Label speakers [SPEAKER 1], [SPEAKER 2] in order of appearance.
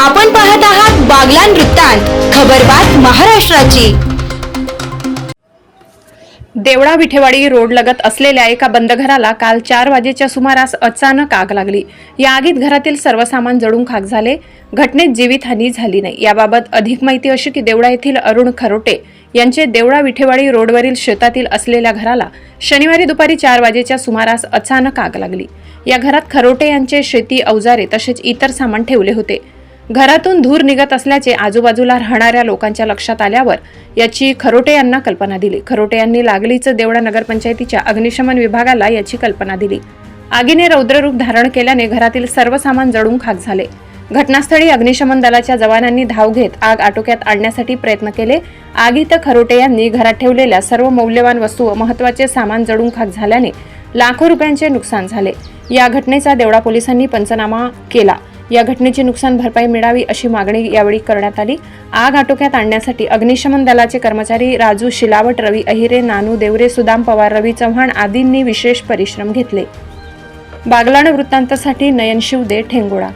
[SPEAKER 1] आपण पाहत आहात बागलान वृत्तांत खबरबात महाराष्ट्राची.
[SPEAKER 2] देवळा विठेवाडी रोड लगत असलेल्या एका बंद घराला काल चार वाजेच्या सुमारास अचानक आग लागली. या आगीत घरातील सर्व सामान जळून खाक झाले. घटनेत जीवितहानी झाली नाही. याबाबत अधिक माहिती अशी की देवळा येथील अरुण खरोटे यांचे देवळा विठेवाडी रोडवरील शेतातील असलेल्या घराला शनिवारी दुपारी चार वाजेच्या सुमारास अचानक आग लागली. या घरात खरोटे यांचे शेती अवजारे तसेच इतर सामान ठेवले होते. घरातून धूर निघत असल्याचे आजूबाजूला राहणाऱ्या लोकांच्या लक्षात आल्यावर याची खरोटे यांना कल्पना दिली. खरोटे यांनी लागलीच देवडा नगरपंचायतीच्या अग्निशमन विभागाला याची कल्पना दिली. आगीने रौद्ररूप धारण केल्याने घरातील सर्व सामान जळून खाक झाले. घटनास्थळी अग्निशमन दलाच्या जवानांनी धाव घेत आग आटोक्यात आणण्यासाठी प्रयत्न केले. आगीत खरोटे यांनी घरात ठेवलेल्या सर्व मौल्यवान वस्तू व महत्त्वाचे सामान जळून खाक झाल्याने लाखो रुपयांचे नुकसान झाले. या घटनेचा देवडा पोलिसांनी पंचनामा केला. या घटनेची नुकसान भरपाई मिळावी अशी मागणी यावेळी करण्यात आली. आग आटोक्यात आणण्यासाठी अग्निशमन दलाचे कर्मचारी राजू शिलावट रवी अहिरे नानू देवरे सुदाम पवार रवी चव्हाण आदींनी विशेष परिश्रम घेतले. बागलाण वृत्तांतासाठी नयन शिवदे ठेंगोळा.